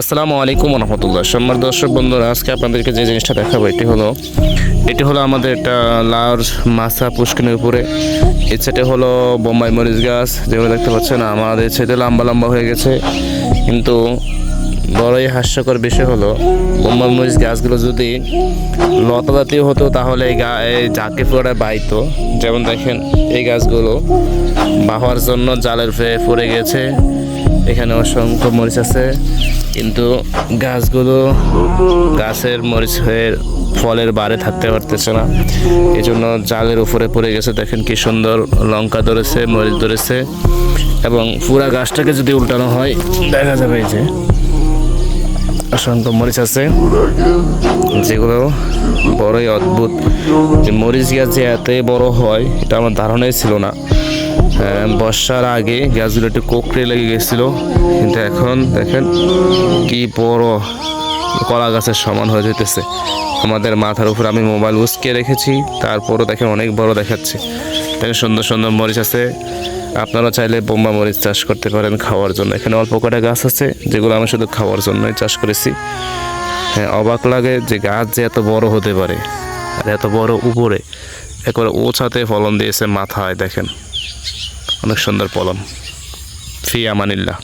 আসসালামু আলাইকুম রহমতুল্লাহ সম্মার দর্শক বন্ধুরা, আজকে আপনাদেরকে যে জিনিসটা দেখাবো, এটি হলো এটি হলো আমাদের একটা লাউর মাছা পুষ্কিনের উপরে। এই সাইডে হলো বোম্বাই মরিচ গাছ, যেগুলো দেখতে পাচ্ছেন আমাদের সাইডে লম্বা লম্বা হয়ে গেছে। কিন্তু বড়ই হাস্যকর বিষয় হলো, বোম্বাই মরিচ গাছগুলো যদি লতা জাতীয় হতো, তাহলে এই গা এই জাকে ফুয়াটা বাইতো। যেমন দেখেন, এই গাছগুলো বাহওয়ার জন্য জালের ফে পড়ে গেছে। এখানে অসংখ্য মরিচ আছে, কিন্তু গাছগুলো গাছের মরিচ হয়ে ফলের বারে থাকতে পারতেছে না। এই জন্য জালের উপরে পড়ে গেছে, দেখেন কি সুন্দর লঙ্কা ধরেছে, মরিচ ধরেছে, এবং পুরা গাছটাকে যদি উল্টানো হয়, দেখা যাবে যে অসংখ্য মরিচ আছে, যেগুলো বড়ই অদ্ভুত। যে মরিচ গাছ যে এতই বড় হয়, এটা আমার ধারণাই ছিল না। বর্ষার আগে গাছগুলো একটু কোকড়ে লেগে গেছিল। কিন্তু এখন দেখেন কি বড় কলা গাছের সমান হয়ে যেতেছে। আমাদের মাথার উপর আমি মোবাইল উসকে রেখেছি, তারপরও দেখেন অনেক বড় দেখাচ্ছে। দেখেন সুন্দর সুন্দর মরিচ আছে। আপনারা চাইলে বোম্বা মরিচ চাষ করতে পারেন খাওয়ার জন্য। এখানে অল্প কটা গাছ আছে, যেগুলো আমি শুধু খাওয়ার জন্যই চাষ করেছি। হ্যাঁ অবাক লাগে যে গাছ যে এত বড় হতে পারে, আর এত বড় উপরে। একবারে ওছাতে ফলন দিয়েছে মাথায়, দেখেন। অনেক সুন্দর পলম। ফি আমানিল্লাহ।